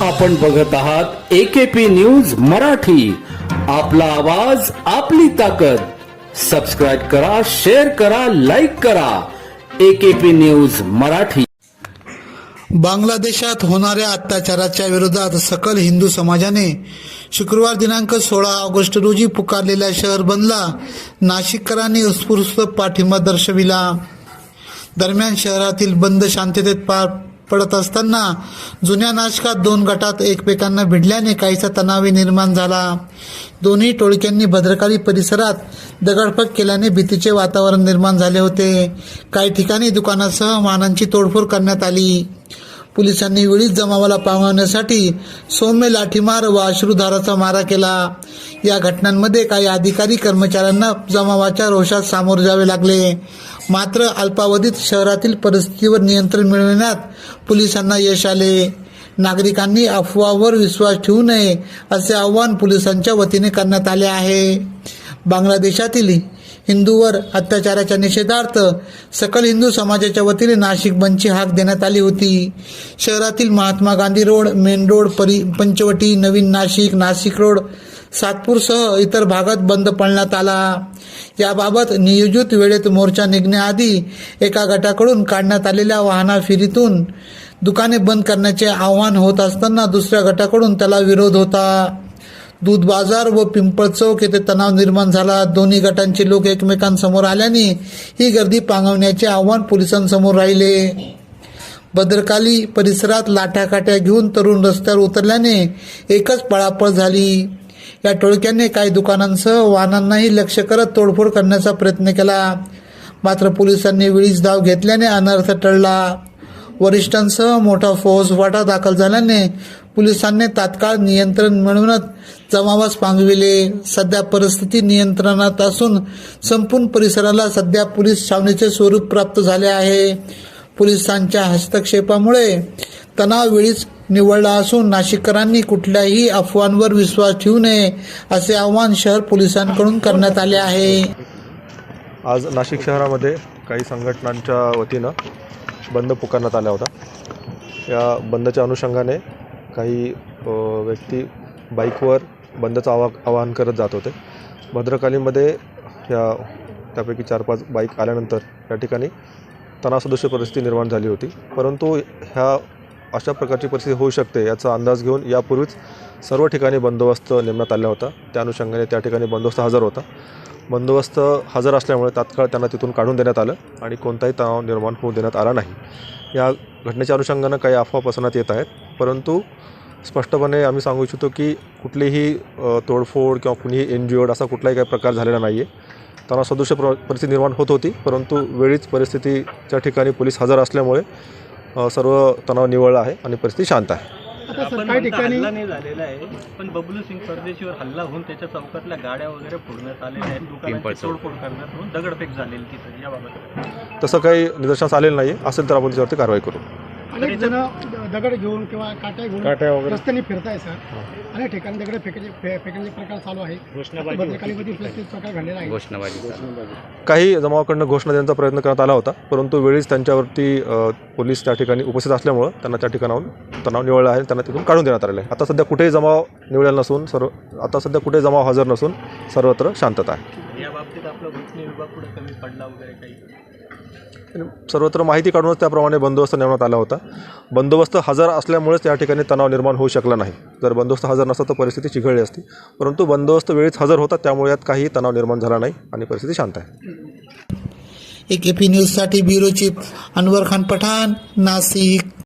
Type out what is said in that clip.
आपण बघत आहात एकेपी न्यूज मराठी. आपला आवाज आपली ताकद. सबस्क्राईब करा शेअर करा लाईक करा. AKP news Marathi. बांगलादेशात होणाऱ्या अत्याचाराच्या विरोधात सकल हिंदू समाजाने शुक्रवार दिनांक सोळा ऑगस्ट रोजी पुकारलेल्या शहर बंदला नाशिककरांनी उत्स्फूर्त पाठिंबा दर्शविला. दरम्यान शहरातील बंद शांततेत पार पडत असताना जुन्या नाशकात दोन गटात एकमेकांना भिडल्याने काहीसा तणावही निर्माण झाला. दोन्ही टोळक्यांनी भद्रकाली परिसरात दगडफेक केल्याने भीतीचे वातावरण निर्माण झाले होते. काही ठिकाणी दुकानासह वाहनांची तोडफोड करण्यात आली. पोलिसांनी वेळीच जमावाला पावण्यासाठी सौम्य लाठीमार व अश्रुधाराचा मारा केला. या घटनांमध्ये काही अधिकारी कर्मचाऱ्यांना जमावाच्या रोषात सामोरे जावे लागले. मात्र अल्पावधीत शहरातील परिस्थितीवर नियंत्रण मिळवण्यात पोलिसांना यश आले. नागरिकांनी अफवावर विश्वास ठेवू नये असे आवाहन पोलिसांच्या वतीने करण्यात आले आहे. बांगलादेशातील हिंदूवर अत्याचाराच्या निषेधार्थ सकल हिंदू समाजाच्या वतीने नाशिक बंदची हाक देण्यात आली होती. शहरातील Mahatma Gandhi road main road परी पंचवटी नवीन नाशिक नाशिक रोड सातपूरसह इतर भागात बंद पाळण्यात आला. याबाबत नियोजित वेळेत मोर्चा निघण्याआधी एका गटाकडून काढण्यात आलेल्या वाहना फेरीतून दुकाने बंद करण्याचे आवाहन होत असताना दुसऱ्या गटाकडून त्याला विरोध होता. दूध बाजार व पिंपळ चौक येथे तणाव निर्माण झाला. दोन्ही गटांचे लोक एकमेकांसमोर आल्याने ही गर्दी पांगवण्याचे आव्हान पोलिसांसमोर राहिले. भद्रकाली परिसरात लाठ्याकाठ्या घेऊन तरुण रस्त्यावर उतरल्याने एकच पळापळ झाली. या टोळक्याने काही दुकानांसह वाहनांनाही लक्ष करत तोडफोड करण्याचा प्रयत्न केला. मात्र पोलिसांनी वेळीच धाव घेतल्याने अनर्थ टळला. वरिष्ठांसह मोठा फौजफाटा दाखल झाल्याने पोलिसांनी तात्काळ नियंत्रण मिळवण्यात जमावास पांगविले. सध्या परिस्थिती नियंत्रणात असून संपूर्ण परिसराला सध्या पोलीस छावणीचे स्वरूप प्राप्त झाले आहे. पोलिसांच्या हस्तक्षेपामुळे तणाव वेळीच निवडला असून नाशिककरांनी कुठल्याही अफवांवर विश्वास ठेवू नये असे आवाहन शहर पोलिसांकडून करण्यात आले आहे. आज नाशिक शहरामध्ये काही संघटनांच्या वतीनं बंद पुकारण्यात आला होता या बंदच्या अनुषंगाने काही व्यक्ती बाईकवर बंदचं आवा आवाहन करत जात होते. भद्रकालीमध्ये ह्या त्यापैकी चार पाच बाईक आल्यानंतर या ठिकाणी तणासदृश्य परिस्थिती निर्माण झाली होती. परंतु ह्या अशा प्रकारची परिस्थिती होऊ शकते याचा अंदाज घेऊन यापूर्वीच सर्व ठिकाणी बंदोबस्त नेमण्यात आला होता. त्या अनुषंगाने त्या ठिकाणी बंदोबस्त हजर होता. बंदोबस्त हजर असल्यामुळे तात्काळ त्यांना तिथून काढून देण्यात आलं आणि कोणताही तणाव निर्माण होऊ देण्यात आला नाही. या घटनेच्या अनुषंगानं काही अफवा पसरण्यात येत आहेत. परंतु स्पष्टपणे आम्ही सांगू इच्छितो की कुठलीही तोडफोड किंवा कुणीही एनजीओड असा कुठलाही काही प्रकार झालेला नाही आहे तणाव सदृश प्र परिस्थिती निर्माण होत होती परंतु वेळीच परिस्थितीच्या ठिकाणी पोलीस हजर असल्यामुळे सर्व तणाव निवळला आहे आणि परिस्थिती शांत आहे. आपण म्हणता हल्ला नाही झालेला आहे पण बबलू सिंग परदेशीवर हल्ला होऊन त्याच्या चौकातल्या गाड्या वगैरे फोडण्यात आलेल्या आहेत दुकानांची तोडफोड करण्यात होऊन दगडफेक झालेली तिथं याबाबत तसं काही निदर्शनास आलेलं नाही असेल तर आपण त्याच्यावरती कारवाई करू. अनेक जण दगड घेऊन किंवा काट्या घेऊन रस्त्याने फिरताय सर. अनेक ठिकाणी दगड फेकायचे फे- फेकण्याचे प्रकार चालू आहे भद्रकालीमध्ये प्रत्येक प्रकार घडलेला आहे. काही जमावाकडनं घोषणा देण्याचा प्रयत्न करण्यात आला होता परंतु वेळीच त्यांच्यावरती अ, पोलीस त्या ठिकाणी उपस्थित असल्यामुळं त्यांना त्या ठिकाणाहून तणाव निवळला आहे त्यांना तिथून काढून देण्यात आलेला आहे. आता सध्या कुठेही जमाव निवळलेला नसून सर्व आता सध्या कुठेही जमाव हजर नसून सर्वत्र शांतता आहे. या बाबतीत आपला घटने विभाग पुढे कमी पडला वगैरे काही? सर्वत्र माहिती काढूनच त्याप्रमाणे बंदोबस्त नेमण्यात आला होता. बंदोबस्त हजर असल्यामुळेच त्या ठिकाणी तणाव निर्माण होऊ शकला नाही. जर बंदोबस्त हजर नसता तर परिस्थिती चिघळली असती. परंतु बंदोबस्त वेळीच हजर होता त्यामुळे यात काही तणाव निर्माण झाला नाही आणि परिस्थिती शांत आहे. एकेपी न्यूजसाठी ब्युरो चीफ अनवर खान पठाण नाशिक